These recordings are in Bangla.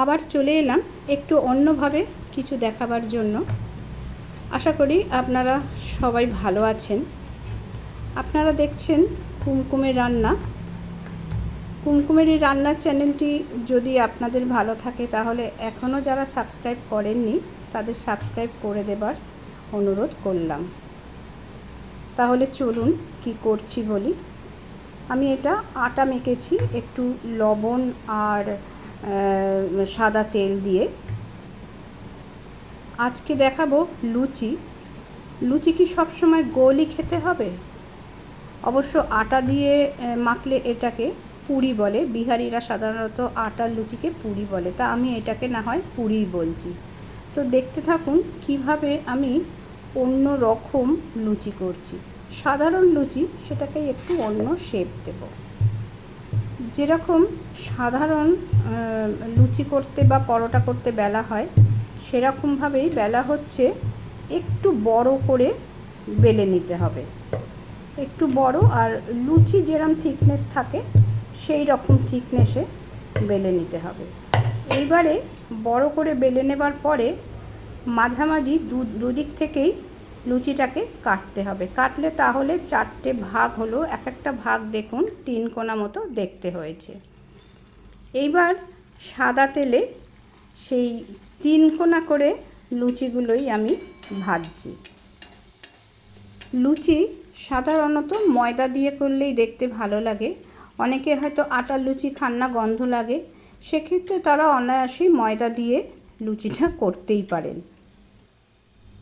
আবার চলে এলাম একটু অন্যভাবে কিছু দেখাবার জন্য। আশা করি আপনারা সবাই ভালো আছেন। আপনারা দেখছেন কুমকুমের রান্না। কুমকুমের এই রান্নার চ্যানেলটি যদি আপনাদের ভালো থাকে তাহলে এখনও যারা সাবস্ক্রাইব করেননি তাদের সাবস্ক্রাইব করে দেবার অনুরোধ করলাম। তাহলে চলুন কি করছি বলি। আমি এটা আটা মেখেছি, একটু লবণ আর সাদা তেল দিয়ে। আজকে দেখাবো লুচি। লুচি কি সবসময় গোলই খেতে হবে? অবশ্য আটা দিয়ে মাখলে এটাকে পুরি বলে। বিহারিরা সাধারণত আটার লুচিকে পুরি বলে। তা আমি এটাকে না হয় পুরিই বলছি। তো দেখতে থাকুন কীভাবে আমি অন্য রকম লুচি করছি। সাধারণ লুচি সেটাকে একটু অন্য শেপ দেব। যেরকম সাধারণ লুচি করতে বা পরোটা করতে বেলা হয়, সেরকমভাবেই বেলা হচ্ছে একটু বড় করে বেলে নিতে হবে। একটু বড় আর লুচি যেরকম থিকনেস থাকে, সেই রকম থিকনেসে বেলে নিতে হবে। এইবারে বড় করে বেলে নেবার পরে মাঝামাঝি দু, দুদিক থেকেই লুচিটাকে কাটতে হবে। কাটলে তাহলে চারটে ভাগ হলো এক একটা ভাগ দেখুন, তিন কোনা মতো দেখতে হয়েছে। এইবার সাদা তেলে সেই তিন কোনা করে লুচিগুলোই আমি ভাজছি। লুচি সাধারণত ময়দা দিয়ে করলেই দেখতে ভালো লাগে। অনেকে হয়তো আটার লুচি খান না, গন্ধ লাগে। সেক্ষেত্রে তারা অনায়াসেই ময়দা দিয়ে লুচিটা করতেই পারেন।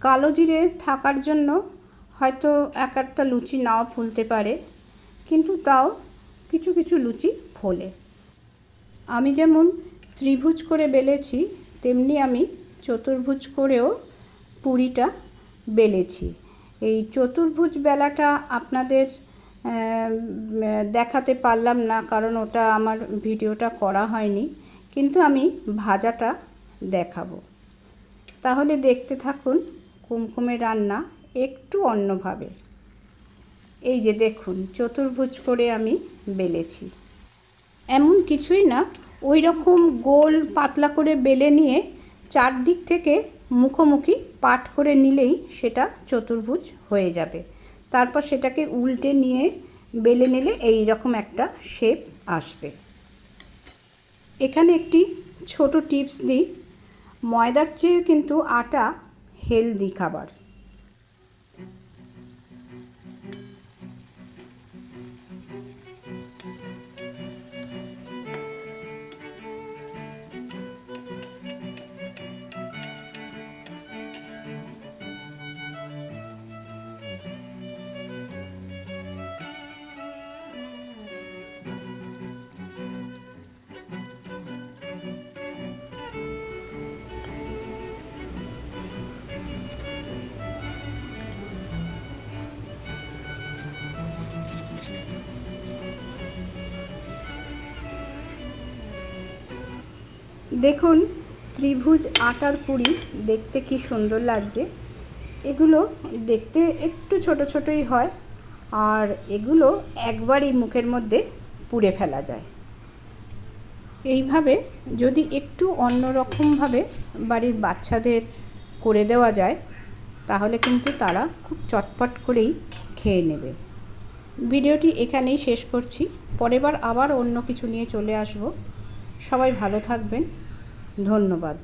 কালো জিরে থাকার জন্য হয়তো এক একটা লুচি নাও ফুলতে পারে, কিন্তু তাও কিছু কিছু লুচি ফোলে। আমি যেমন ত্রিভুজ করে বেলেছি, তেমনি আমি চতুর্ভুজ করেও পুরিটা বেলেছি। এই চতুর্ভুজ বেলাটা আপনাদের দেখাতে পারলাম না, কারণ ওটা আমার ভিডিওটা করা হয়নি, কিন্তু আমি ভাজাটা দেখাবো। তাহলে দেখতে থাকুন কুমকুমের রান্না একটু অন্যভাবে। এই যে দেখুন, চতুর্ভুজ করে আমি বেলেছি। এমন কিছুই না ওই রকম গোল পাতলা করে বেলে নিয়ে চারদিক থেকে মুখোমুখি পাট করে নিলেই সেটা চতুর্ভুজ হয়ে যাবে। তারপর সেটাকে উল্টে নিয়ে বেলে নিলে এই রকম একটা শেপ আসবে। এখানে একটি ছোট টিপস দিই। ময়দার চেয়ে কিন্তু আটা হেলদি খাবার দেখুন, ত্রিভুজ আটার পুরি দেখতে কি সুন্দর লাগছে। এগুলো দেখতে একটু ছোট ছোটই হয়, আর এগুলো একবারই মুখের মধ্যে পুড়ে ফেলা যায়। এইভাবে যদি একটু অন্যরকমভাবে বাড়ির বাচ্চাদের করে দেওয়া যায়, তাহলে কিন্তু তারা খুব চটপট করেই খেয়ে নেবে। ভিডিওটি এখানেই শেষ করছি। পরেরবার আবার অন্য কিছু নিয়ে চলে আসব। সবাই ভালো থাকবেন। ধন্যবাদ।